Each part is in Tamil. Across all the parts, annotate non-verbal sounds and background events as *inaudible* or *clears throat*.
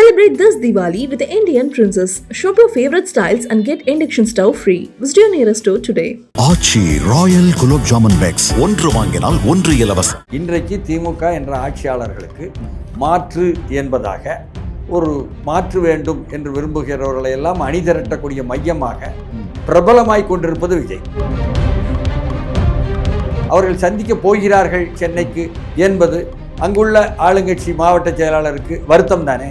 Celebrate this Diwali with the Indian Princess. Shop your favorite styles and get induction stove free. Visit your nearest store today. Aachi royal gulab jamun packs ஒன்று வாங்கினால் ஒன்று இலவசம் இன்றைக்கு திமுக என்ற ஆட்சியாளர்களுக்கு மாற்று என்பதாக ஒரு மாற்று வேண்டும் என்று விரும்புகிறவர்களை எல்லாம் அணிதிரட்டக்கூடிய மையமாக பிரபலமாய் கொண்டிருப்பது விஜய் அவர்கள் சந்திக்க போகிறார்கள் சென்னைக்கு என்பது அங்குள்ள ஆளுங்கட்சி மாவட்ட செயலாளருக்கு வருத்தம் தானே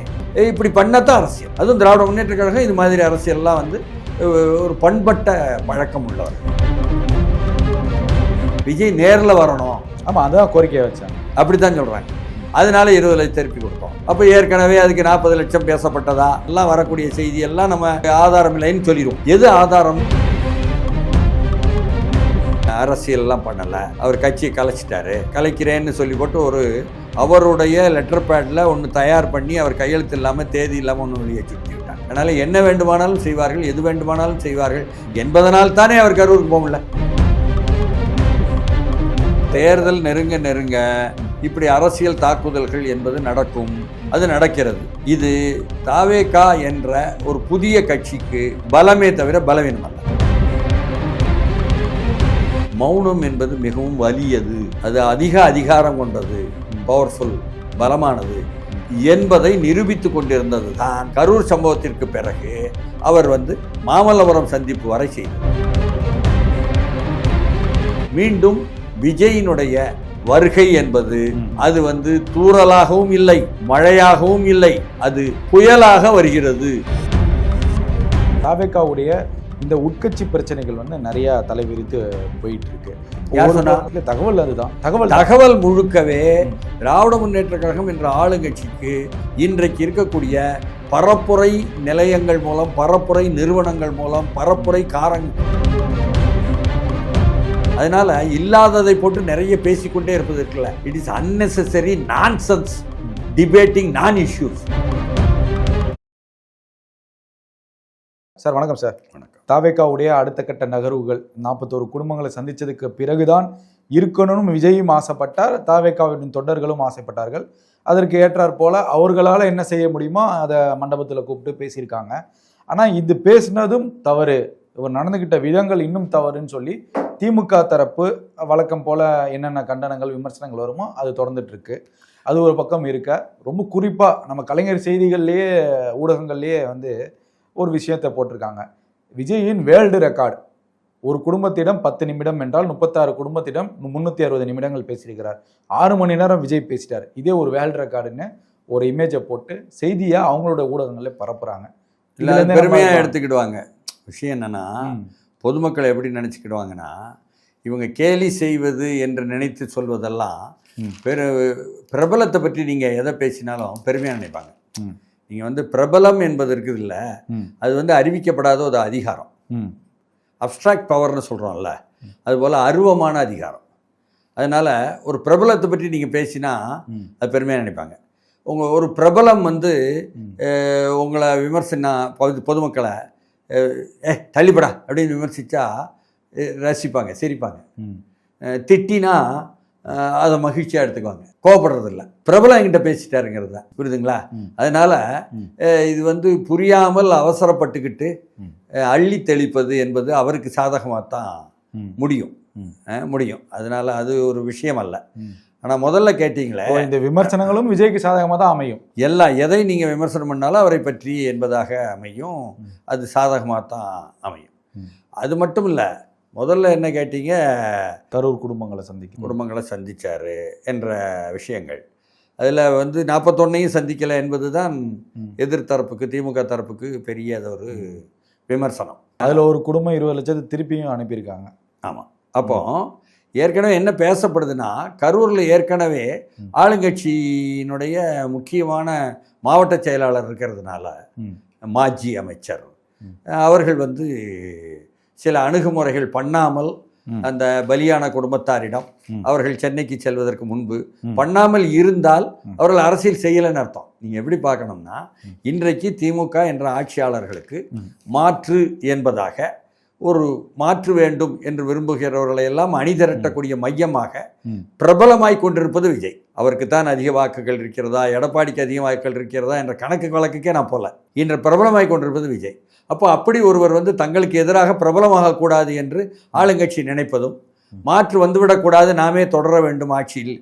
இப்படி பண்ணத்தான் அரசியல். அதுவும் திராவிட முன்னேற்ற கழகம் இது மாதிரி அரசியல்லாம் வந்து ஒரு பண்பட்ட பழக்கம் உள்ளவர். விஜய் நேரில் வரணும். ஆமா அதான் கோரிக்கையை வச்சேன் அப்படித்தான் சொல்கிறாங்க அதனால இருபது லட்சம் திருப்பி கொடுத்தோம். அப்போ ஏற்கனவே அதுக்கு நாற்பது லட்சம் பேசப்பட்டதா? எல்லாம் வரக்கூடிய செய்தி எல்லாம் நம்ம ஆதாரம் இல்லைன்னு சொல்லிடுவோம். எது ஆதாரம்? அரசியல்லாம் பண்ணலை. அவர் கட்சியை கலைச்சிட்டாரு. கலைக்கிறேன்னு சொல்லி போட்டு ஒரு அவருடைய லெட்டர் பேடில் ஒன்று தயார் பண்ணி அவர் கையெழுத்து இல்லாமல் தேதி இல்லாமல் ஒன்று வெளியே சுற்றி விட்டாங்க அதனால் என்ன வேண்டுமானாலும் செய்வார்கள் எது வேண்டுமானாலும் செய்வார்கள் என்பதனால் தானே அவர் கரூருக்கு போகல தேர்தல் நெருங்க நெருங்க இப்படி அரசியல் தாக்குதல்கள் என்பது நடக்கும் அது நடக்கிறது. இது தாவேகா என்ற ஒரு புதிய கட்சிக்கு பலமே தவிர பலவீனம் அல்ல. மௌனம் என்பது மிகவும் வலியது. அது அதிக அதிகாரம் கொண்டது. பவர்ஃபுல் பலமானது என்பதை நிரூபித்து கொண்டிருந்தது தான் கரூர் சம்பவத்திற்கு பிறகு அவர் வந்து மாமல்லபுரம் சந்திப்பு வரை செய்தார். மீண்டும் விஜயினுடைய வருகை என்பது அது வந்து தூறலாகவும் இல்லை மழையாகவும் இல்லை அது புயலாக வருகிறது. தாவேக்காவுடைய இந்த உட்கட்சி பிரச்சனைகள் வந்து நிறைய தலைவிரித்து போயிட்டு இருக்கு யார் ஒரு சொன்னா? இல்ல, தகவல் அதுதான். தகவல். தகவல் முழுக்கவே திராவிட முன்னேற்ற கழகம் என்ற ஆளுங்கட்சிக்கு இன்றைக்கு இருக்கக்கூடிய பரப்புரை நிலையங்கள் மூலம் பரப்புரை நிறுவனங்கள் மூலம் பரப்புரை காரங் அதனால இல்லாததை போட்டு நிறைய பேசிக்கொண்டே இருப்பது இருக்குல்ல. It is unnecessary nonsense debating non issues sir வணக்கம் சார். வணக்கம். தாவேக்காவுடைய அடுத்த கட்ட நகர்வுகள் நாற்பத்தோரு குடும்பங்களை சந்திச்சதுக்கு பிறகுதான் இருக்கணும்னு விஜயும் ஆசைப்பட்டார் தாவேக்காவின் தொண்டர்களும் ஆசைப்பட்டார்கள். அதற்கு ஏற்றாற் போல அவர்களால் என்ன செய்ய முடியுமோ அதை மண்டபத்தில் கூப்பிட்டு பேசியிருக்காங்க. ஆனால் இது பேசினதும் தவறு. இவர் நடந்துக்கிட்ட விதங்கள் இன்னும் தவறுன்னு சொல்லி திமுக தரப்பு வழக்கம் போல என்னென்ன கண்டனங்கள் விமர்சனங்கள் வருமோ அது தொடர்ந்துட்டு இருக்கு அது ஒரு பக்கம் இருக்க ரொம்ப குறிப்பாக நம்ம கலைஞர் செய்திகள்லேயே ஊடகங்கள்லேயே வந்து ஒரு விஷயத்தை போட்டிருக்காங்க. விஜயின் வேர்ல்டு ரெக்கார்டு. ஒரு குடும்பத்திடம் பத்து நிமிடம் என்றால் முப்பத்தாறு குடும்பத்திடம் முந்நூற்றி அறுபது நிமிடங்கள் பேசியிருக்கிறார். ஆறு மணி நேரம் விஜய் பேசிட்டார். இதே ஒரு வேர்ல்டு ரெக்கார்டுன்னு ஒரு இமேஜை போட்டு செய்தியை அவங்களோட ஊடகங்களில் பரப்புறாங்க. இல்லை பெருமையாக எடுத்துக்கிடுவாங்க. விஷயம் என்னன்னா பொதுமக்கள் எப்படி நினச்சிக்கிடுவாங்கன்னா இவங்க கேலி செய்வது என்று நினைத்து சொல்வதெல்லாம். பெரு பிரபலத்தை பற்றி நீங்கள் எதை பேசினாலும் பெருமையாக நினைப்பாங்க. நீங்கள் வந்து பிரபலம் என்பது இருக்குது இல்லை அது வந்து அறிவிக்கப்படாத ஒரு அதிகாரம். ம், அப்ட்ராக்ட் பவர்னு சொல்கிறோம்ல அதுபோல் அருவமான அதிகாரம். அதனால் ஒரு பிரபலத்தை பற்றி நீங்கள் பேசினா அது பெருமையாக நினைப்பாங்க. உங்கள் ஒரு பிரபலம் வந்து உங்களை விமர்சனா பொது பொதுமக்களை ஏ தள்ளிப்படா அப்படின்னு விமர்சித்தா ரசிப்பாங்க சிரிப்பாங்க. திட்டினா அதை மகிழ்ச்சியாக எடுத்துக்குவாங்க கோவப்படுறதில்ல பிரபலம் என்கிட்ட பேசிட்டாருங்கிறது தான் புரியுதுங்களா. அதனால். இது வந்து புரியாமல் அவசரப்பட்டுக்கிட்டு அள்ளி தெளிப்பது என்பது அவருக்கு சாதகமாக தான். முடியும் முடியும் அதனால் அது ஒரு விஷயம் அல்ல. ஆனால் முதல்ல கேட்டிங்களே இந்த விமர்சனங்களும் விஜய்க்கு சாதகமாக தான் அமையும் எல்லா எதை நீங்கள் விமர்சனம் பண்ணாலும் அவரை பற்றி என்பதாக அமையும். அது சாதகமாக தான் அமையும். அது மட்டும் இல்லை முதல்ல என்ன கேட்டீங்க கரூர் குடும்பங்களை சந்திக்கும் குடும்பங்களை சந்திச்சாரு என்ற விஷயங்கள் அதில் வந்து நாற்பத்தொன்னையும் சந்திக்கலை என்பது தான். எதிர்த்தரப்புக்கு திமுக தரப்புக்கு பெரிய ஒரு விமர்சனம் அதுல ஒரு குடும்பம் இருபது லட்சத்தை திருப்பியும் அனுப்பியிருக்காங்க ஆமாம் அப்போ ஏற்கனவே என்ன பேசப்படுதுன்னா கரூரில் ஏற்கனவே. ஆளுங்கட்சியினுடைய முக்கியமான மாவட்ட செயலாளர் இருக்கிறதுனால. மாஜி அமைச்சர். அவர்கள் வந்து சில அணுகுமுறைகள் பண்ணாமல். அந்த பலியான குடும்பத்தாரிடம். அவர்கள் சென்னைக்கு செல்வதற்கு முன்பு. பண்ணாமல் இருந்தால். அவர்கள் அரசியல் செய்யலைன்னு அர்த்தம் நீங்கள் எப்படி பார்க்கணும்னா. இன்றைக்கு திமுக என்ற ஆட்சியாளர்களுக்கு. மாற்று என்பதாக ஒரு மாற்று வேண்டும் என்று விரும்புகிறவர்களை எல்லாம் அணிதிரட்டக்கூடிய மையமாக. பிரபலமாய் கொண்டிருப்பது விஜய் அவருக்கு தான் அதிக வாக்குகள் இருக்கிறதா எடப்பாடிக்கு அதிக வாக்குகள் இருக்கிறதா என்ற கணக்கு வழக்குக்கே நான் போல இன்று பிரபலமாய் கொண்டிருப்பது விஜய் அப்போ அப்படி ஒருவர் வந்து தங்களுக்கு எதிராக பிரபலமாக கூடாது என்று ஆளுங்கட்சி நினைப்பதும் மாற்று வந்துவிடக்கூடாது நாமே தொடர வேண்டும் ஆட்சியில்.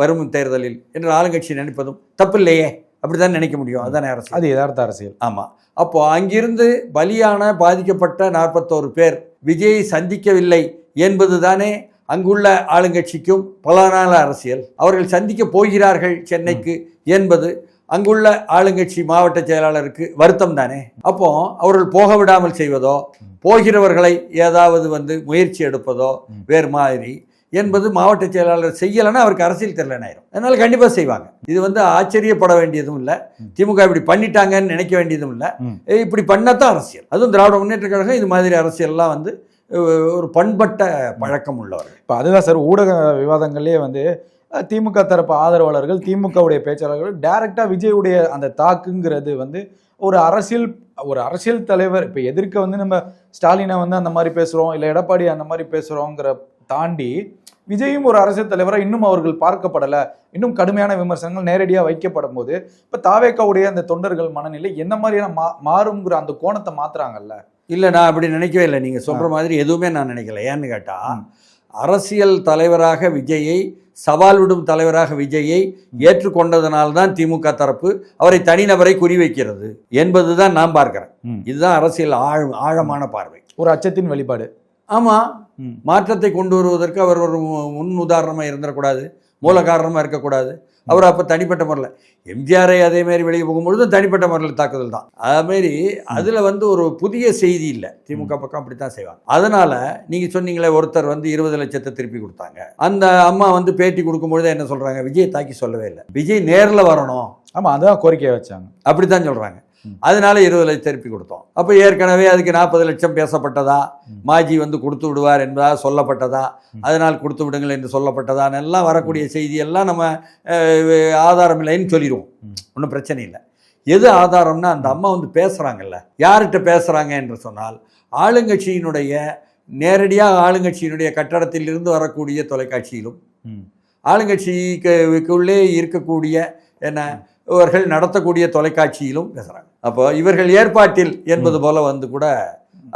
வரும் தேர்தலில் என்று ஆளுங்கட்சி நினைப்பதும் தப்பில்லையே அப்படிதான் நினைக்க முடியும். அதுதானே அரசு அது யதார்த்த அரசியல். ஆமாம் அப்போ அங்கிருந்து பலியான பாதிக்கப்பட்ட நாற்பத்தோரு பேர் விஜயை சந்திக்கவில்லை என்பது தானே அங்குள்ள ஆளுங்கட்சிக்கும் பலனான அரசியல். அவர்கள் சந்திக்க போகிறார்கள் சென்னைக்கு என்பது அங்குள்ள ஆளுங்கட்சி மாவட்ட செயலாளருக்கு வருத்தம் தானே? அப்போ அவர்கள் போக விடாமல் செய்வதோ போகிறவர்களை ஏதாவது வந்து முயற்சி எடுப்பதோ வேறு மாதிரி என்பது மாவட்ட செயலாளர் செய்யலைன்னா அவருக்கு அரசியல் தெரியலனாயிரும். அதனால கண்டிப்பாக செய்வாங்க. இது வந்து ஆச்சரியப்பட வேண்டியதும் இல்லை. திமுக இப்படி பண்ணிட்டாங்கன்னு நினைக்க வேண்டியதும் இல்லை. இப்படி பண்ணத்தான் அரசியல். அதுவும் திராவிட முன்னேற்ற கழகம் இது மாதிரி அரசியல்லாம் வந்து ஒரு பண்பட்ட பழக்கம் உள்ளவர்கள். இப்போ அதுதான் சார் ஊடக விவாதங்கள்லேயே வந்து திமுக தரப்பு ஆதரவாளர்கள் திமுகவுடைய பேச்சாளர்கள் டைரக்டா விஜயுடைய அந்த தாக்குங்கிறது வந்து ஒரு அரசியல் ஒரு அரசியல் தலைவர் இப்போ எதிர்க்க வந்து நம்ம ஸ்டாலினை வந்து அந்த மாதிரி பேசுகிறோம் இல்லை எடப்பாடி அந்த மாதிரி பேசுகிறோங்கிற தாண்டி விஜயும் ஒரு அரசியல் தலைவராக இன்னும் அவர்கள் பார்க்கப்படலை இன்னும் கடுமையான விமர்சனங்கள் நேரடியாக வைக்கப்படும் போது இப்போ தாவேக்காவுடைய அந்த தொண்டர்கள் மனநிலை என்ன மாதிரியான மா மாறுங்கிற அந்த கோணத்தை மாத்துறாங்கல்ல? இல்லை நான் அப்படி நினைக்கவே இல்லை. நீங்கள் சொல்கிற மாதிரி எதுவுமே நான் நினைக்கல. ஏன்னு கேட்டால் அரசியல் தலைவராக விஜயை சவால் விடும் தலைவராக விஜயை ஏற்றுக்கொண்டதனால்தான் திமுக தரப்பு அவரை தனிநபரை குறிவைக்கிறது என்பதுதான் நான் பார்க்கிறேன். இதுதான் அரசியல் ஆழ் ஆழமான பார்வை. ஒரு அச்சத்தின் வெளிப்பாடு. ஆமாம். மாற்றத்தை கொண்டு வருவதற்கு அவர் ஒரு முன் உதாரணமாக இருந்துடக்கூடாது மூல காரணமாக இருக்கக்கூடாது. அவர் அப்போ தனிப்பட்ட முறையில். எம்ஜிஆரை அதே மாதிரி வெளியே போகும்பொழுதும் தனிப்பட்ட முறையில் தாக்குதல் தான். அதுமாரி அதில் வந்து ஒரு புதிய செய்தி இல்லை. திமுக பக்கம் அப்படி தான் செய்வாங்க. அதனால் நீங்கள் சொன்னீங்களே ஒருத்தர் வந்து இருபது லட்சத்தை திருப்பி கொடுத்தாங்க. அந்த அம்மா வந்து பேட்டி கொடுக்கும்பொழுது என்ன சொல்கிறாங்க விஜய் தாக்கி சொல்லவே இல்லை. விஜய் நேரில் வரணும். ஆமா அதான் கோரிக்கையை வச்சாங்க. அப்படி தான் சொல்கிறாங்க. அதனால இருபது லட்சம் திருப்பி கொடுத்தோம். அப்போ ஏற்கனவே அதுக்கு நாற்பது லட்சம் பேசப்பட்டதா? மாஜி வந்து கொடுத்து விடுவார் என்பதாக சொல்லப்பட்டதா? அதனால் கொடுத்து விடுங்கள் என்று சொல்லப்பட்டதான் எல்லாம் வரக்கூடிய செய்தியெல்லாம் நம்ம ஆதாரம் இல்லைன்னு சொல்லிடுவோம் ஒன்றும் பிரச்சனை இல்லை. எது ஆதாரம்னா அந்த அம்மா வந்து பேசுகிறாங்கல்ல யார்கிட்ட பேசுகிறாங்க என்று சொன்னால் ஆளுங்கட்சியினுடைய நேரடியாக ஆளுங்கட்சியினுடைய கட்டடத்திலிருந்து வரக்கூடிய தொலைக்காட்சியிலும் ஆளுங்கட்சிக்கு உள்ளே இருக்கக்கூடிய என்ன இவர்கள் நடத்தக்கூடிய தொலைக்காட்சியிலும் பேசுகிறாங்க அப்போ இவர்கள் ஏற்பாட்டில் என்பது போல வந்து கூட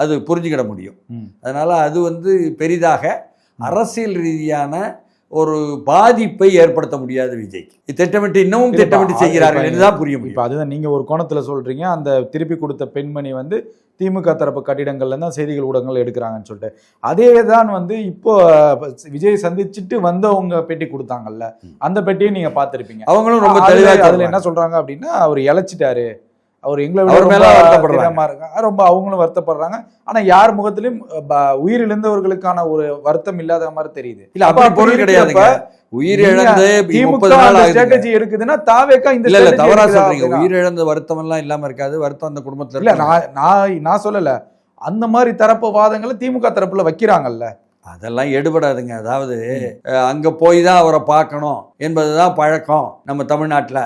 அது புரிஞ்சுக்கிட முடியும். அதனால் அது வந்து பெரிதாக அரசியல் ரீதியான ஒரு பாதிப்பை ஏற்படுத்த முடியாது விஜய்க்கு. திட்டமிட்டு இன்னமும் திட்டமிட்டு செய்கிறார்கள் இப்ப என்றுதான் புரிய இப்ப முடியும் அதுதான் நீங்க ஒரு கோணத்துல சொல்றீங்க. அந்த திருப்பி கொடுத்த பெண்மணி வந்து திமுக தரப்பு கட்டிடங்கள்ல தான் செய்திகள் ஊடகங்கள் எடுக்கிறாங்கன்னு சொல்லிட்டு. அதே தான் வந்து இப்போ விஜய் சந்திச்சுட்டு வந்தவங்க பேட்டி கொடுத்தாங்கல்ல அந்த பேட்டியை நீங்க பார்த்திருப்பீங்க. அவங்களும் ரொம்ப தெளிவாக அதுல என்ன சொல்றாங்க அப்படின்னா அவர் இழைச்சிட்டாரு. அவர் எங்களை அவர் மேல வருத்தப்படுறாங்க. ரொம்ப அவங்களும் வருத்தப்படுறாங்க. ஆனா யார் முகத்திலும் உயிரிழந்தவர்களுக்கான ஒரு வருத்தம் இல்லாத மாதிரி தெரியுது. இல்ல அப்ப பொருள் கிடையாதுங்க. இருக்கிறப்ப உயிர் நீங்க இழந்து திமுக முப்பது நாள் அந்த ஆகுதுங்க. ஸ்ட்ராட்டஜி எடுக்குதுன்னா தாவேக்கா இந்த இல்ல தவறா சொல்றீங்க? உயிரிழந்த வருத்தம் எல்லாம் இல்லாம இருக்காது. வருத்தம் அந்த குடும்பத்துல இல்ல. நான் நான் நான் சொல்லல. அந்த மாதிரி தரப்பு வாதங்களை திமுக தரப்புல வைக்கிறாங்கல்ல. அதெல்லாம் எடுபடாதுங்க. அதாவது அங்க போய் தான் அவரை பார்க்கணும் என்பதுதான் பழக்கம் நம்ம தமிழ்நாட்டுல.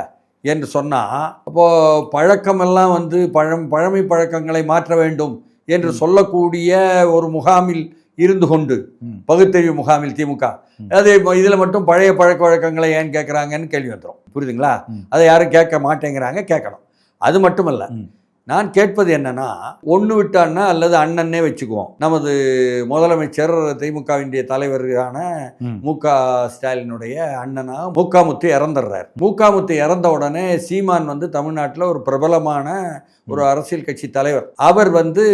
என்று சொன்னா அப்போ பழக்கமெல்லாம் வந்து பழம் பழமை பழக்கங்களை மாற்ற வேண்டும் என்று சொல்லக்கூடிய ஒரு முகாமில் இருந்து கொண்டு. பகுத்தறிவு முகாமில் திமுக. அது இதுல மட்டும் பழைய பழக்க வழக்கங்களை ஏன் கேட்குறாங்கன்னு கேள்வி வந்துடும் புரியுதுங்களா. அதை யாரும் கேட்க மாட்டேங்கிறாங்க கேட்கணும் அது மட்டுமல்ல. நான் கேட்பது என்னன்னா ஒன்று விட்டான்னா அல்லது அண்ணன்னே வச்சுக்குவோம். நமது முதலமைச்சர் திமுகவினுடைய தலைவரான ம். க ஸ்டாலினுடைய அண்ணனா முக்காமுத்து இறந்துடுறார். முக்காமுத்து இறந்த உடனே சீமான் வந்து தமிழ்நாட்டில் ஒரு பிரபலமான ஒரு அரசியல் கட்சி தலைவர். அவர் வந்து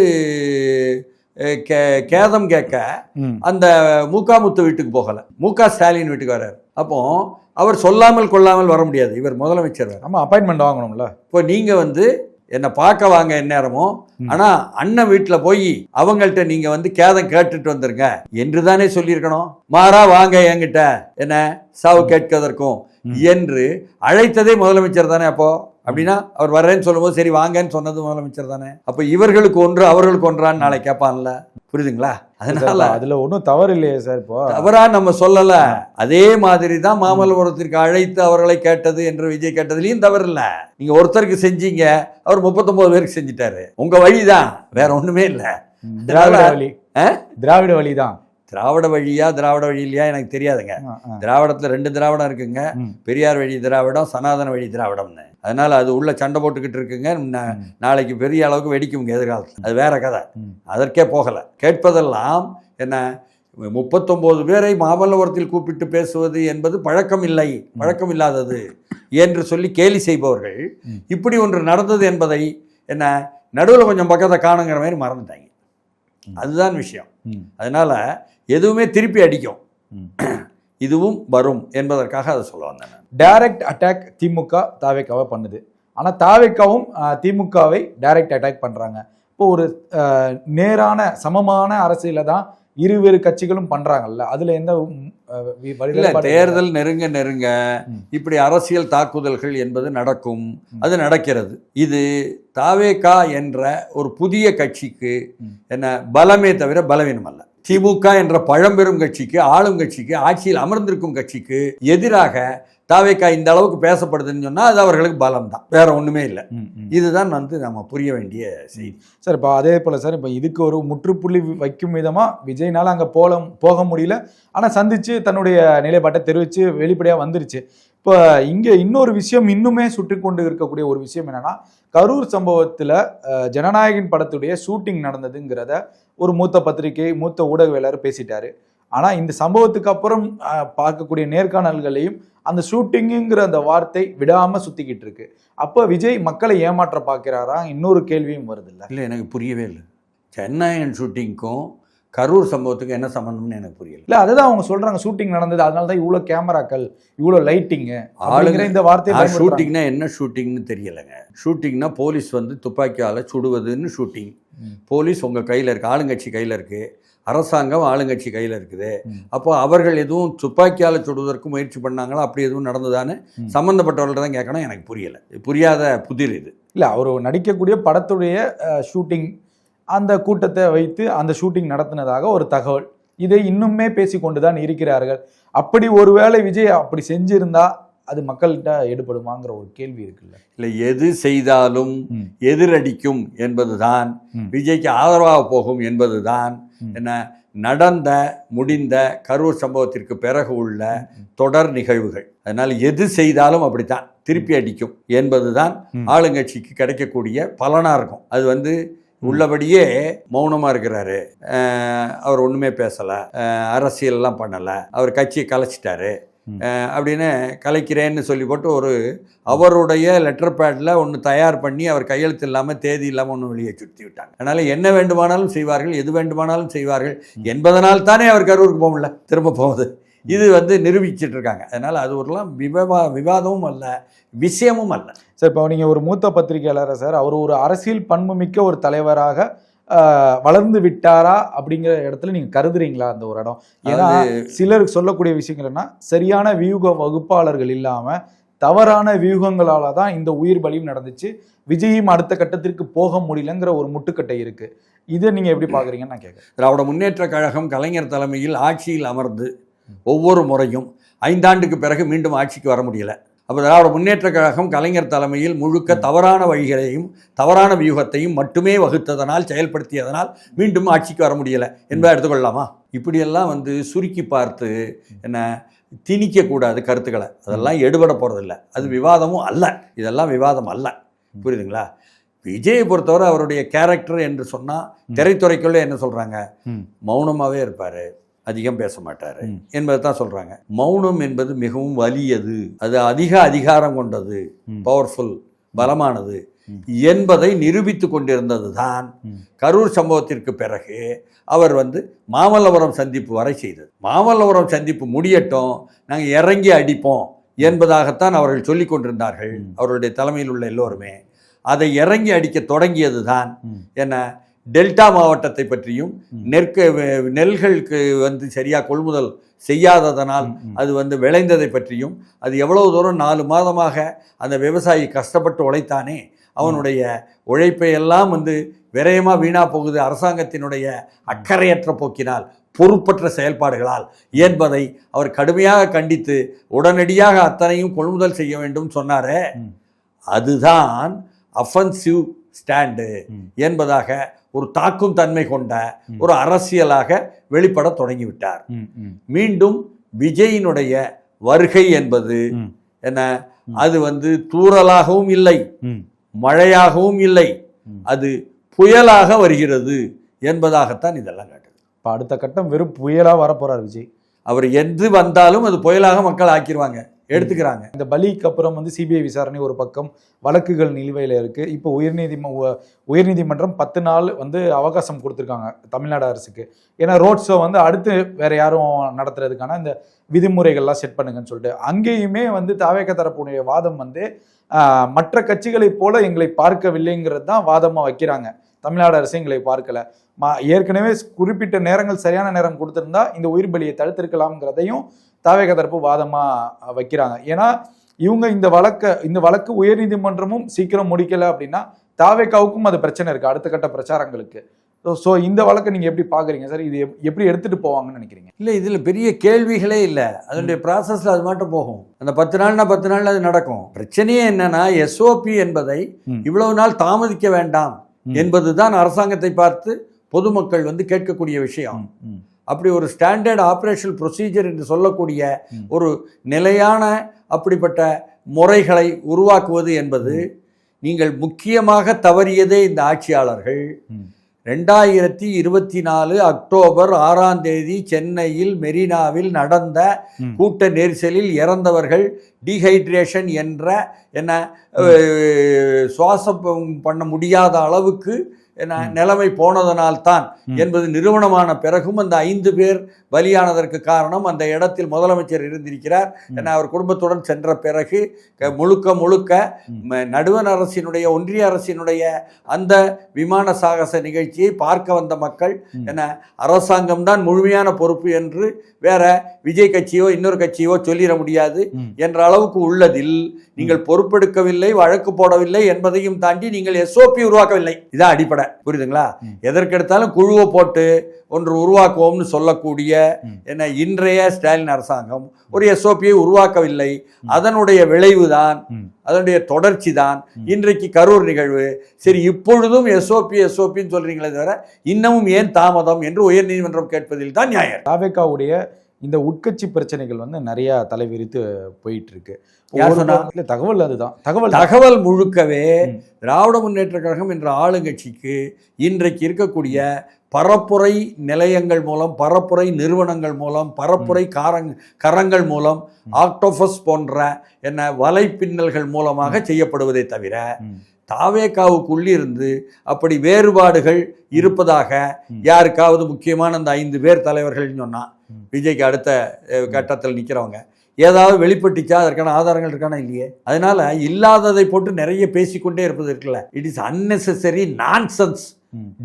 கேதம் கேட்க. அந்த முக்காமுத்து வீட்டுக்கு போகலை. மு க ஸ்டாலின் வீட்டுக்கு வர்றார். அப்போ அவர் சொல்லாமல் கொள்ளாமல் வர முடியாது. இவர் முதலமைச்சர். ஆமா அப்பாயின்மெண்ட் வாங்கணும்ல. இப்போ நீங்க வந்து என்னை பார்க்க வாங்க எந்நேரமும். ஆனா அண்ணன் வீட்டில் போய் அவங்கள்ட்ட நீங்க வந்து கேதம் கேட்டுட்டு வந்துருங்க. என்று தானே சொல்லியிருக்கணும்? மாறா வாங்க என்கிட்ட. என்ன? சாவு கேட்கதற்கும். என்று அழைத்ததே முதலமைச்சர் தானே அப்போ? அப்படின்னா அவர் வர்றேன்னு சொல்லும்போது சரி வாங்கன்னு சொன்னது முதலமைச்சர் தானே. அப்போ இவர்களுக்கு ஒன்று அவர்களுக்கு ஒன்றான்னு நாளை கேட்பான்ல. புரியுதுங்களா? அதனால அதுல ஒன்றும் தவறு இல்லையே சார் இப்போ. தவறா நம்ம சொல்லல. அதே மாதிரி தான் மாமல்லபுரத்திற்கு அழைத்து அவர்களை கேட்டது என்று விஜய் கேட்டதுலயும் தவறு இல்ல. நீங்க ஒருத்தருக்கு செஞ்சீங்க அவர் முப்பத்தொன்பது பேருக்கு செஞ்சுட்டாரு. உங்க வழிதான் வேற ஒண்ணுமே இல்ல. திராவிட வழி. திராவிட வழிதான். திராவிட வழியா திராவிட வழி இல்லையா எனக்கு தெரியாதுங்க. திராவிடத்தில் ரெண்டு திராவிடம் இருக்குங்க. பெரியார் வழி திராவிடம் சனாதன வழி திராவிடம்னு. அதனால அது உள்ள சண்டை போட்டுக்கிட்டு இருக்குங்க. நாளைக்கு பெரிய அளவுக்கு வெடிக்குங்க எதிர்காலத்தில் அது வேற கதை. அதற்கே போகலை கேட்பதெல்லாம் என்ன முப்பத்தொம்போது பேரை மாமல்லபுரத்தில் கூப்பிட்டு பேசுவது என்பது பழக்கம் இல்லை பழக்கம் இல்லாதது என்று சொல்லி கேலி செய்பவர்கள். இப்படி ஒன்று நடந்தது என்பதை என்ன நடுவில் கொஞ்சம் பக்கத்தை காணுங்கிற மாதிரி மறந்துட்டாங்க. அதுதான் விஷயம். அதனால எதுவுமே திருப்பி அடிக்கும். *coughs* இதுவும் வரும் என்பதற்காக அதை சொல்ல வந்தேன். டைரக்ட் அட்டாக் திமுக தாவேக்காவை பண்ணுது ஆனா தாவேக்காவும் திமுகவை டைரக்ட் அட்டாக் பண்றாங்க இப்போ ஒரு நேரான சமமான அரசியல தான் இருவேறு கட்சிகளும் பண்றாங்கல்ல அதுல எந்த தேர்தல் நெருங்க நெருங்க. இப்படி அரசியல் தாக்குதல்கள் என்பது நடக்கும். அது நடக்கிறது இது தாவேகா என்ற ஒரு புதிய கட்சிக்கு. என்ன பலமே தவிர பலவீனம் அல்ல திமுக என்ற பழம்பெரும் கட்சிக்கு ஆளும் கட்சிக்கு ஆட்சியில் அமர்ந்திருக்கும் கட்சிக்கு எதிராக தாவேகா இந்த அளவுக்கு பேசப்படுதுன்னு சொன்னா அது அவர்களுக்கு பலம் தான் வேற ஒண்ணுமே இல்லை. இதுதான் வந்து நம்ம புரிய வேண்டிய செய்தி. சார் இப்போ அதே போல சார் இப்போ இதுக்கு ஒரு முற்றுப்புள்ளி வைக்கும் விதமா விஜய்னால அங்க போல போக முடியல. ஆனா சந்திச்சு தன்னுடைய நிலைப்பாட்டை தெரிவிச்சு வெளிப்படையா வந்துருச்சு. இப்போ இங்கே இன்னொரு விஷயம் இன்னுமே சுற்றி கொண்டு இருக்கக்கூடிய ஒரு விஷயம் என்னன்னா கரூர் சம்பவத்தில் ஜனநாயகன் படத்துடைய ஷூட்டிங் நடந்ததுங்கிறத ஒரு மூத்த பத்திரிகை மூத்த ஊடகவியலாளர் பேசிட்டாரு. ஆனால் இந்த சம்பவத்துக்கு அப்புறம் பார்க்கக்கூடிய நேர்காணல்களையும் அந்த ஷூட்டிங்குங்கிற அந்த வார்த்தை விடாமல் சுத்திக்கிட்டு இருக்கு. அப்போ விஜய் மக்களை ஏமாற்ற பார்க்கிறாரா? இன்னொரு கேள்வியும் வருது இல்லை? இல்லை எனக்கு புரியவே இல்லை. சென்னையன் ஷூட்டிங்க்கும் கரூர் சம்பவத்துக்கும் என்ன சம்பந்தம்னு எனக்கு புரியல. இல்ல அதுதான் அவங்க சொல்றாங்க ஷூட்டிங் நடந்தது. அதனால தான் இவ்வளவு கேமராக்கள் இவ்வளவு லைட்டிங் ஆளுங்க இந்த வார்த்தையை பயன்படுத்துறாங்க. ஷூட்டிங்னா என்ன ஷூட்டிங்னு தெரியலைங்க. ஷூட்டிங்னா போலீஸ் வந்து துப்பாக்கியால் சுடுவதுன்னு ஷூட்டிங். போலீஸ் உங்கள் கையில் இருக்கு ஆளுங்கட்சி கையில் இருக்கு. அரசாங்கம் ஆளுங்கட்சி கையில் இருக்குது. அப்போ அவர்கள் எதுவும் துப்பாக்கியால் சுடுவதற்கு முயற்சி பண்ணாங்களா? அப்படி எதுவும் நடந்ததான்னு. சம்மந்தப்பட்டவர்கள்ட்ட தான் கேட்கணும். எனக்கு புரியல. புரியாத புதிர் இது. இல்ல அவர் நடிக்கக்கூடிய படத்துடைய ஷூட்டிங் அந்த கூட்டத்தை வைத்து அந்த ஷூட்டிங் நடத்தினதாக ஒரு தகவல். இதை இன்னுமே பேசி கொண்டுதான் இருக்கிறார்கள். அப்படி ஒருவேளை விஜய் அப்படி செஞ்சிருந்தா அது மக்கள்கிட்ட எடுபடுமாங்கிற ஒரு கேள்வி இருக்குல்ல. இல்லை எது செய்தாலும். எதிரடிக்கும் என்பதுதான். விஜய்க்கு ஆதரவாக போகும் என்பதுதான். என்ன நடந்த முடிந்த கரூர் சம்பவத்திற்கு பிறகு உள்ள தொடர் நிகழ்வுகள். அதனால் எது செய்தாலும் அப்படித்தான். திருப்பி அடிக்கும் என்பதுதான். ஆளுங்கட்சிக்கு கிடைக்கக்கூடிய பலனாக இருக்கும். அது வந்து உள்ளபடியே மௌனமாக இருக்கிறாரு. அவர் ஒன்றுமே பேசலை. அரசியல்லாம் பண்ணலை. அவர் கட்சியை கலைச்சிட்டாரு. அப்படின்னு கலைக்கிறேன்னு சொல்லி போட்டு ஒரு அவருடைய லெட்டர் பேடில் ஒன்று தயார் பண்ணி அவர் கையெழுத்து இல்லாமல் தேதி இல்லாமல் ஒன்று வெளியே சுற்றி விட்டாங்க. அதனால் என்ன வேண்டுமானாலும் செய்வார்கள் எது வேண்டுமானாலும் செய்வார்கள் என்பதனால் தானே அவர் கரூருக்கு போக முடியல. திரும்ப போகுது. இது வந்து நிரூபிச்சிட்டு இருக்காங்க அதனால் அது ஒருலாம் விவா விவாதமும் அல்ல விஷயமும் அல்ல. சார் இப்போ நீங்கள் ஒரு மூத்த பத்திரிகையாளர் சார் அவர் ஒரு அரசியல் பண்புமிக்க ஒரு தலைவராக வளர்ந்து விட்டாரா அப்படிங்கிற இடத்துல நீங்க கருதுறீங்களா அந்த ஒரு இடம்? ஏன்னா சிலர் சொல்லக்கூடிய விஷயங்கள் என்ன சரியான வியூக வகுப்பாளர்கள் இல்லாம தவறான வியூகங்களால தான் இந்த உயிர் பலியும் நடந்துச்சு. விஜயும் அடுத்த கட்டத்திற்கு போக முடியலங்கிற ஒரு முட்டுக்கட்டை இருக்கு. இதை நீங்க எப்படி பாக்குறீங்கன்னு நான் கேட்குறேன். திராவிட முன்னேற்ற கழகம் கலைஞர் தலைமையில் ஆட்சியில் அமர்ந்து ஒவ்வொரு முறையும் ஐந்தாண்டுக்கு பிறகு மீண்டும் ஆட்சிக்கு வர முடியல. அப்போ திராவிட முன்னேற்ற கழகம் கலைஞர் தலைமையில் முழுக்க தவறான வழிகளையும் தவறான வியூகத்தையும் மட்டுமே வகுத்ததனால் செயல்படுத்தியதனால் மீண்டும் ஆட்சிக்கு வர முடியல. என்பதை எடுத்துக்கொள்ளலாமா? இப்படியெல்லாம் வந்து சுருக்கி பார்த்து என்ன திணிக்கக்கூடாது கருத்துக்களை. அதெல்லாம் எடுபட போகிறதில்ல அது விவாதமும் அல்ல. இதெல்லாம் விவாதம் அல்ல. புரியுதுங்களா? விஜயை பொறுத்தவரை அவருடைய கேரக்டர் என்று சொன்னால் திரைத்துறைக்குள்ளே என்ன சொல்கிறாங்க. மௌனமாகவே இருப்பார். அதிகம் பேச மாட்டார். என்பதை தான் சொல்கிறாங்க மௌனம் என்பது மிகவும் வலியது அது அதிக அதிகாரம் கொண்டது. பவர்ஃபுல் பலமானது. என்பதை நிரூபித்து கொண்டிருந்தது தான். கரூர் சம்பவத்திற்கு பிறகு அவர் வந்து மாமல்லபுரம் சந்திப்பு வரை செய்தது மாமல்லபுரம் சந்திப்பு முடியட்டும் நாங்கள் இறங்கி அடிப்போம் என்பதாகத்தான் அவர்கள் சொல்லிக் கொண்டிருந்தார்கள். அவருடைய தலைமையில் உள்ள எல்லோருமே அதை இறங்கி அடிக்க தொடங்கியது தான். என்ன டெல்டா மாவட்டத்தை பற்றியும். நெற்க நெல்களுக்கு வந்து சரியாக கொள்முதல் செய்யாததனால். அது வந்து விளைந்ததை பற்றியும் அது எவ்வளவு தூரம் நாலு மாதமாக அந்த விவசாயி கஷ்டப்பட்டு உழைத்தானே அவனுடைய உழைப்பை எல்லாம் வந்து விரயமாக வீணா போகுது அரசாங்கத்தினுடைய அக்கறையற்ற போக்கினால் பொறுப்பற்ற செயல்பாடுகளால் என்பதை அவர் கடுமையாக கண்டித்து உடனடியாக அத்தனையும் கொள்முதல் செய்ய வேண்டும் சொன்னாரே. அதுதான் அஃபென்சிவ் ஸ்டாண்டு. என்பதாக ஒரு தாக்கும் தன்மை கொண்ட ஒரு அரசியலாக வெளிப்பட தொடங்கிவிட்டார். மீண்டும் விஜயினுடைய வருகை என்பது. என்ன? அது வந்து தூறலாகவும் இல்லை. மழையாகவும் இல்லை. அது புயலாக வருகிறது என்பதாகத்தான் இதெல்லாம் காட்டுது. இப்ப அடுத்த கட்டம் வெறும் புயலா வரப்போறார் விஜய். அவர் எது வந்தாலும் அது புயலாக மக்கள் ஆக்கிடுவாங்க எடுத்துக்கிறாங்க. இந்த பலிக்கு அப்புறம் வந்து சிபிஐ விசாரணை ஒரு பக்கம் வழக்குகள் நிலுவையில் இருக்கு. இப்போ உயர்நீதிம உ- உயர்நீதிமன்றம் பத்து நாள் வந்து அவகாசம் கொடுத்துருக்காங்க தமிழ்நாடு அரசுக்கு. ஏன்னா ரோட் ஷோ வந்து அடுத்து வேற யாரும் நடத்துறதுக்கான இந்த விதிமுறைகள்லாம் செட் பண்ணுங்கன்னு சொல்லிட்டு. அங்கேயுமே வந்து தாவேக தரப்புடைய வாதம் வந்து மற்ற கட்சிகளைப் போல எங்களை பார்க்கவில்லைங்கிறது தான் வாதமாக வைக்கிறாங்க. தமிழ்நாடு அரசு எங்களை பார்க்கல. மா- ஏற்கனவே குறிப்பிட்ட நேரங்கள் சரியான நேரம் கொடுத்திருந்தா இந்த உயிர் பலியை தடுத்திருக்கலாம்ங்கிறதையும் தாவேக தரப்பு வாதமா அஹ், வைக்கிறாங்க. ஏன்னா இவங்க இந்த வழக்க இந்த வழக்கு உயர்நீதிமன்றமும் சீக்கிரம் முடிக்கல அப்படின்னா தாவேக்காவுக்கும் அது பிரச்சனை இருக்கு அடுத்த கட்ட பிரச்சாரங்களுக்கு. ஸோ இந்த வழக்கை நீங்க எப்படி பாக்குறீங்க சார் இது எப்- எப்படி எடுத்துட்டு போவாங்கன்னு நினைக்கிறீங்க? இல்லை இதில் பெரிய கேள்விகளே இல்லை. அதனுடைய ப்ராசஸில் அது மட்டும் போகும். அந்த பத்து நாள்னா பத்து நாள்ல அது நடக்கும். பிரச்சனையே என்னன்னா எஸ்ஓபி என்பதை. இவ்வளவு நாள் தாமதிக்க வேண்டாம். என்பதுதான் அரசாங்கத்தை பார்த்து பொதுமக்கள் வந்து கேட்கக்கூடிய விஷயம். அப்படி ஒரு ஸ்டாண்டர்ட் ஆப்ரேஷனல் ப்ரொசீஜர் என்று சொல்லக்கூடிய. ஒரு நிலையான அப்படிப்பட்ட முறைகளை உருவாக்குவது என்பது நீங்கள் முக்கியமாக தவறியதே இந்த ஆட்சியாளர்கள். ரெண்டாயிரத்தி இருபத்தி நாலு அக்டோபர் ஆறாம் தேதி சென்னையில் மெரினாவில் நடந்த. கூட்ட நெரிசலில் இறந்தவர்கள் டீஹைட்ரேஷன் என்ற என்ன சுவாசம் பண்ண முடியாத அளவுக்கு நிலைமை போனதனால்தான். என்பது நிறுவனமான பிறகும் அந்த ஐந்து பேர் பலியானதற்கு காரணம் அந்த இடத்தில் முதலமைச்சர் இருந்திருக்கிறார். என அவர் குடும்பத்துடன் சென்ற பிறகு முழுக்க முழுக்க நடுவண் அரசினுடைய ஒன்றிய அரசினுடைய அந்த விமான சாகச நிகழ்ச்சியை பார்க்க வந்த மக்கள். என அரசாங்கம் தான் முழுமையான பொறுப்பு என்று வேற விஜய் கட்சியோ இன்னொரு கட்சியோ சொல்லிட முடியாது. என்ற அளவுக்கு உள்ளதில் நீங்கள் பொறுப்பெடுக்கவில்லை வழக்கு போடவில்லை என்பதையும் தாண்டி நீங்கள் எஸ்ஓபி உருவாக்கவில்லை. இதான் அடிப்படை. புரியுதுங்களா. எதற்கெடுத்தாலும் குழுவை போட்டு ஒன்று உருவாக்குவோம்னு சொல்லக்கூடிய. என்ன இன்றைய ஸ்டாலின் அரசாங்கம் ஒரு எஸ்ஓபியை உருவாக்கவில்லை அதனுடைய விளைவுதான் ம். அதனுடைய தொடர்ச்சி தான் இன்றைக்கு கரூர் நிகழ்வு சரி இப்பொழுதும் எஸ்ஓபி எஸ்ஓபின்னு சொல்றீங்களே தவிர இன்னமும் ஏன் தாமதம் என்று உயர்நீதிமன்றம் கேட்பதில் தான் நியாயம் தாவேக்காவுடைய இந்த உட்கட்சி பிரச்சனைகள் வந்து நிறைய தலைவிரித்து போயிட்டு இருக்கு? இல்ல, தகவல் அதுதான் தகவல். தகவல் முழுக்கவே. திராவிட முன்னேற்ற கழகம் என்ற ஆளுங்கட்சிக்கு இன்றைக்கு இருக்கக்கூடிய பரப்புரை நிலையங்கள் மூலம் பரப்புரை நிறுவனங்கள் மூலம் பரப்புரை காரங் கரங்கள் மூலம் ஆக்டோபஸ் போன்ற என்ன வலைப்பின்னல்கள் மூலமாக செய்யப்படுவதை தவிர. தாவேக்காவுக்குள்ளிருந்து அப்படி வேறுபாடுகள் இருப்பதாக. யாருக்காவது முக்கியமான அந்த ஐந்து பேர் தலைவர்கள்னு சொன்னா ம். விஜய்க்கு அடுத்த கட்டத்தில் நிற்கிறவங்க ஏதாவது வெளிப்பட்டுச்சா அதற்கான ஆதாரங்கள் இருக்கானா இல்லையே அதனால இல்லாததை போட்டு நிறைய பேசிக்கொண்டே இருப்பது இருக்குல்ல it is unnecessary nonsense.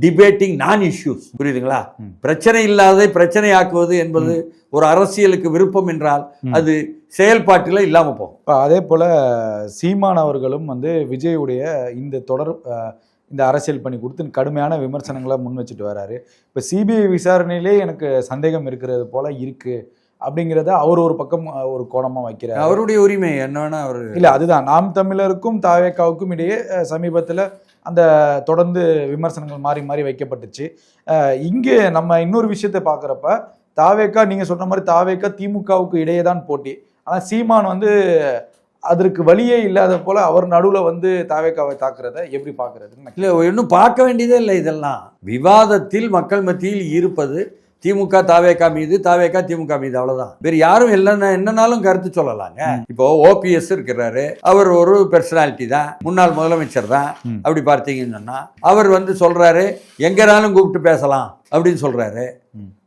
Debating non issues புரியுதுங்களா. பிரச்சனை இல்லாததை பிரச்சனையாக்குவது என்பது ஒரு அரசியலுக்கு விருப்பம் என்றால். அது செயல்பாட்டில் இல்லாம போகும் அதே போல சீமான் அவர்களும் வந்து விஜயுடைய இந்த தொடர் இந்த அரசியல் பணி கொடுத்து கடுமையான விமர்சனங்களை முன் வச்சுட்டு வராரு இப்ப சிபிஐ விசாரணையிலே எனக்கு சந்தேகம் இருக்கிறது போல இருக்கு அப்படிங்கிறத அவர் ஒரு பக்கம் ஒரு கோணமா வைக்கிறார் அவருடைய உரிமை என்னன்னா அவர் இல்ல அதுதான் நாம் தமிழருக்கும் தாவேக்காவுக்கும் இடையே சமீபத்துல அந்த தொடர்ந்து விமர்சனங்கள் மாறி மாறி வைக்கப்பட்டுச்சு. இங்கே நம்ம இன்னொரு விஷயத்தை பார்க்குறப்ப தாவேக்கா நீங்கள் சொன்ன மாதிரி தாவேக்கா திமுகவுக்கு இடையே தான் போட்டி. ஆனால் சீமான் வந்து அதற்கு வழியே இல்லாத போல அவர் நடுவில் வந்து தாவேக்காவை தாக்குறத எப்படி பாக்குறதுன்னு இல்லை இன்னும் பார்க்க வேண்டியதே இல்லை இதெல்லாம். விவாதத்தில் மக்கள் மத்தியில் இருப்பது திமுக தாவேக்கா மீது தாவேக்கா திமுக மீது அவ்வளவுதான். வேறு யாரும் இல்லைன்னா என்னன்னாலும் கருத்து சொல்லலாங்க. இப்போ ஓபிஎஸ் இருக்கிறாரு. அவர் ஒரு பெர்சனாலிட்டி தான். முன்னாள் முதலமைச்சர் தான். அப்படி பார்த்தீங்கன்னு சொன்னா அவர் வந்து சொல்றாரு எங்கனாலும் கூப்பிட்டு பேசலாம் அப்படின்னு சொல்றாரு.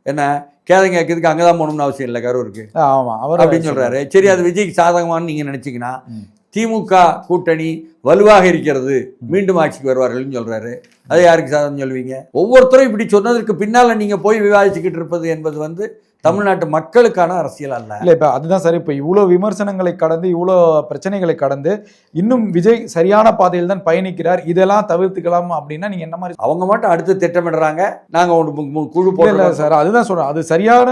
என்ன? கேளுங்க கேட்கறதுக்கு அங்கதான் போகணும்னு அவசியம் இல்லை கரூருக்கு. ஆமா. அவர் அப்படின்னு சொல்றாரு. சரி அது விஜய்க்கு சாதகமானு நீங்க நினைச்சீங்கன்னா. திமுக கூட்டணி வலுவாக இருக்கிறது. மீண்டும் ஆட்சிக்கு வருவார்கள்னு சொல்கிறாரு அது யாருக்கு சாதம் சொல்வீங்க? ஒவ்வொருத்தரும் இப்படி சொன்னதற்கு பின்னால் நீங்கள் போய் விவாதிச்சுக்கிட்டு இருப்பது என்பது வந்து தமிழ்நாட்டு மக்களுக்கான அரசியல் அல்ல இல்ல இப்ப அதுதான் சார் இப்ப இவ்வளவு விமர்சனங்களை கடந்து இவ்வளவு பிரச்சனைகளை கடந்து இன்னும் விஜய் சரியான பாதையில் தான் பயணிக்கிறார் இதெல்லாம் தவிர்த்துக்கலாம் அப்படின்னா நீங்க என்ன மாதிரி அவங்க மட்டும் அடுத்து திட்டமிடுறாங்க நாங்க ஒரு மு- மு- குழு போடுறோம் சார் அதுதான் சொல்றேன் அது சரியான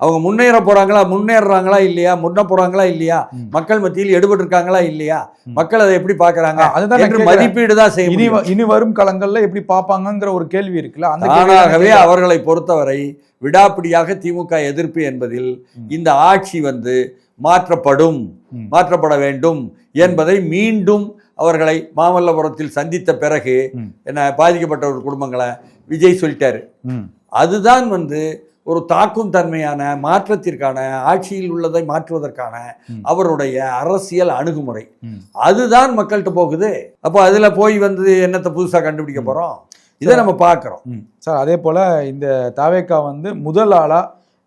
அவங்க முன்னேற போறாங்களா முன்னேறுறாங்களா இல்லையா முன்ன போறாங்களா இல்லையா. மக்கள் மத்தியில் எடுபட்டு இருக்காங்களா இல்லையா. மக்கள் அதை எப்படி பாக்குறாங்க ஆ, அதுதான். மதிப்பீடு தான் செய்ய இனி இனி வரும் காலங்கள்ல எப்படி பாப்பாங்கங்கிற ஒரு கேள்வி இருக்குல்ல அந்த. அவர்களை பொறுத்தவரை விடாப்பிடியாக திமுக எதிர்ப்பு என்பதில். இந்த ஆட்சி வந்து மாற்றப்படும். மாற்றப்பட வேண்டும் என்பதை மீண்டும் அவர்களை மாமல்லபுரத்தில் சந்தித்த பிறகு. என்ன பாதிக்கப்பட்ட ஒரு குடும்பங்களை விஜய் சொல்லிட்டாரு. அதுதான் வந்து ஒரு தாக்கும் தன்மையான மாற்றத்திற்கான ஆட்சியில் உள்ளதை மாற்றுவதற்கான. அவருடைய அரசியல் அணுகுமுறை. அதுதான் மக்கள்கிட்ட போகுது அப்போ அதுல போய் வந்து என்னத்தை புதுசா கண்டுபிடிக்க ம். இதை நம்ம பார்க்குறோம். சார் அதே போல இந்த தாவேக்கா வந்து முதல் ஆளா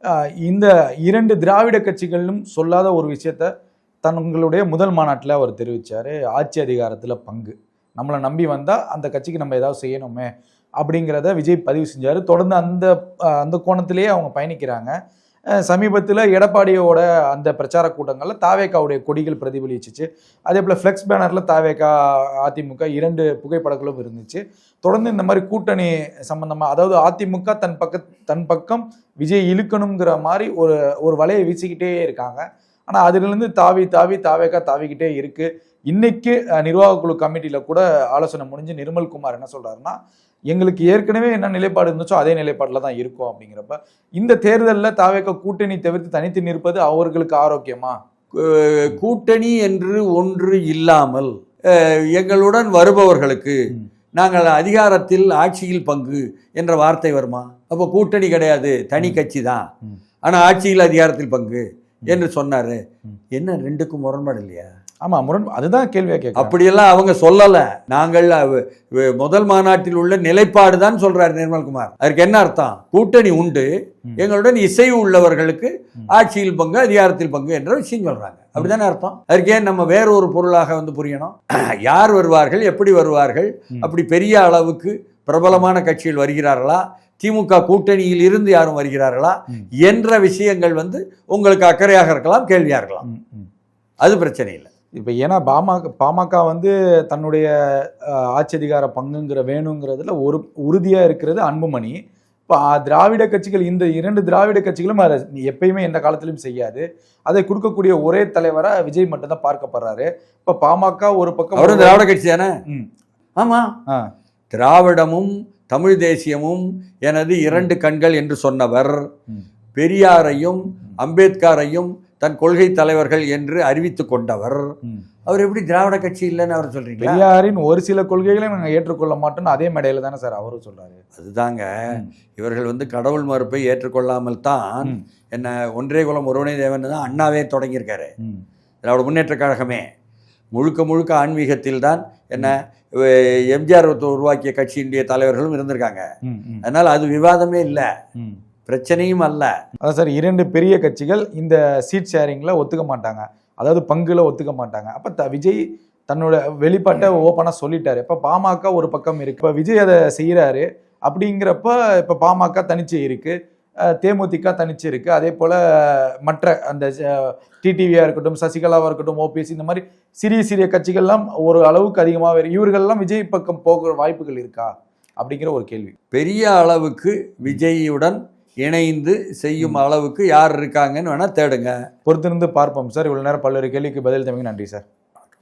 ஆஹ், இந்த இரண்டு திராவிட கட்சிகளும் சொல்லாத ஒரு விஷயத்த தங்களுடைய முதல் மாநாட்டில் அவர் தெரிவிச்சாரு. ஆட்சி அதிகாரத்துல பங்கு. நம்மளை நம்பி வந்தா அந்த கட்சிக்கு நம்ம ஏதாவது செய்யணுமே அப்படிங்கிறத விஜய் பதிவு செஞ்சாரு. தொடர்ந்து அந்த அந்த கோணத்திலேயே அவங்க பயணிக்கிறாங்க. சமீபத்தில் எடப்பாடியோட அந்த பிரச்சார கூட்டங்களில் தாவேக்காவுடைய கொடிகள் பிரதிபலிச்சிச்சு. அதே போல் ஃப்ளெக்ஸ் பேனரில் தாவேக்கா அதிமுக இரண்டு புகைப்படங்களும் இருந்துச்சு. தொடர்ந்து இந்த மாதிரி கூட்டணி சம்பந்தமாக அதாவது அதிமுக தன் பக்க தன் பக்கம் விஜய் இழுக்கணுங்கிற மாதிரி ஒரு ஒரு வலையை வீசிக்கிட்டே இருக்காங்க. ஆனால் அதிலிருந்து தாவி தாவி தாவேக்கா தாவிக்கிட்டே இருக்குது இன்னைக்கு நிர்வாகக்குழு நிர்வாக குழு கூட ஆலோசனை முடிஞ்சு நிர்மல் குமார் என்ன சொல்கிறாருன்னா எங்களுக்கு ஏற்கனவே என்ன நிலைப்பாடு இருந்துச்சோ அதே நிலைப்பாடுல தான் இருக்கும் அப்படிங்கிறப்ப இந்த தேர்தலில் தாவேக்கா கூட்டணி தவிர்த்து தனித்து நிற்பது அவர்களுக்கு ஆரோக்கியமா? கூட்டணி என்று ஒன்று இல்லாமல் எங்களுடன் வருபவர்களுக்கு. நாங்கள் அதிகாரத்தில் ஆட்சியில் பங்கு என்ற வார்த்தை வருமா? அப்போ கூட்டணி கிடையாது தனி கட்சி தான். ஆனால் ஆட்சியில் அதிகாரத்தில் பங்கு என்று சொன்னாரு. என்ன ரெண்டுக்கும் முரண்பாடு இல்லையா? ஆமா முரண் அதுதான் கேள்வியா கேட்க அப்படியெல்லாம் அவங்க சொல்லல. நாங்கள் முதல் மாநாட்டில் உள்ள நிலைப்பாடு தான் சொல்றாரு நிர்மல்குமார். அதற்கு என்ன அர்த்தம்? கூட்டணி உண்டு. எங்களுடன் இசைவு உள்ளவர்களுக்கு. ஆட்சியில் பங்கு அதிகாரத்தில் பங்கு என்ற விஷயம் சொல்றாங்க. அப்படிதானே அர்த்தம்? அதற்கு ஏன் நம்ம வேற ஒரு பொருளாக வந்து புரியணும்? *clears throat* யார் வருவார்கள்? எப்படி வருவார்கள். அப்படி பெரிய அளவுக்கு பிரபலமான கட்சிகள் வருகிறார்களா? திமுக கூட்டணியில் இருந்து யாரும் வருகிறார்களா. என்ற விஷயங்கள் வந்து உங்களுக்கு அக்கறையாக இருக்கலாம் கேள்வியாக இருக்கலாம். அது பிரச்சனை இல்லை. இப்போ ஏன்னா பாமக பாமக வந்து தன்னுடைய ஆட்சி அதிகார பங்குங்கிற வேணுங்கிறதுல ஒரு உறுதியா இருக்கிறது அன்புமணி. இப்போ திராவிட கட்சிகள் இந்த இரண்டு திராவிட கட்சிகளும் அதை எப்பயுமே எந்த காலத்திலும் செய்யாது. அதை கொடுக்கக்கூடிய ஒரே தலைவரா விஜய் மட்டும்தான் பார்க்கப்படுறாரு இப்போ பாமக ஒரு பக்கம் அவரும் திராவிட கட்சி தானே? ம். ஆமா. ஆ. திராவிடமும் தமிழ் தேசியமும் எனது இரண்டு கண்கள் என்று சொன்னவர். பெரியாரையும் அம்பேத்கரையும் தன் கொள்கை தலைவர்கள் என்று அறிவித்துக் கொண்டவர். அவர் எப்படி திராவிட கட்சி இல்லைன்னு அவர் சொல்றீங்களா பெரியாரின் ஒரு சில கொள்கைகளை நாங்கள் ஏற்றுக்கொள்ள மாட்டோம்னு அதே மேடையில தானே சார் அவரும் சொல்றாரு அதுதாங்க. இவர்கள் வந்து கடவுள் மறுப்பை ஏற்றுக்கொள்ளாமல் தான். என்ன ஒன்றே குலம் ஒருவனே தேவன் தான் அண்ணாவே தொடங்கியிருக்காரு. திராவிட முன்னேற்ற கழகமே முழுக்க முழுக்க ஆன்மீகத்தில் தான் என்ன எம்ஜிஆர் உருவாக்கிய கட்சியினுடைய தலைவர்களும் இருந்திருக்காங்க. அதனால் அது விவாதமே இல்லை. பிரச்சனையும் அல்ல. அதான் சார் இரண்டு பெரிய கட்சிகள் இந்த சீட் ஷேரிங்ல ஒத்துக்க மாட்டாங்க. அதாவது பங்குல ஒத்துக்க மாட்டாங்க. அப்ப த விஜய் தன்னோட வெளிப்பாட்டை ஓப்பனா சொல்லிட்டாரு. இப்ப பாமக ஒரு பக்கம் இருக்கு. இப்ப விஜய் அதை செய்யறாரு அப்படிங்கிறப்ப இப்ப பாமக தனிச்சு இருக்கு. அஹ் தேமுதிக தனிச்சு இருக்கு. அதே போல மற்ற அந்த டிடிவியா இருக்கட்டும் சசிகலாவா இருக்கட்டும் ஓபிஎஸ் இந்த மாதிரி சிறிய சிறிய கட்சிகள்லாம் ஒரு அளவுக்கு அதிகமாக இவர்கள்லாம் விஜய் பக்கம் போகிற வாய்ப்புகள் இருக்கா? அப்படிங்கிற ஒரு கேள்வி. பெரிய அளவுக்கு விஜயுடன் இணைந்து செய்யும் அளவுக்கு யார் இருக்காங்கன்னு வேணா தேடுங்க. பொறுத்திருந்து பார்ப்போம் சார். இவ்வளவு நேரம் பல்வேறு கேள்விக்கு பதில் தமிழ் நன்றி சார்.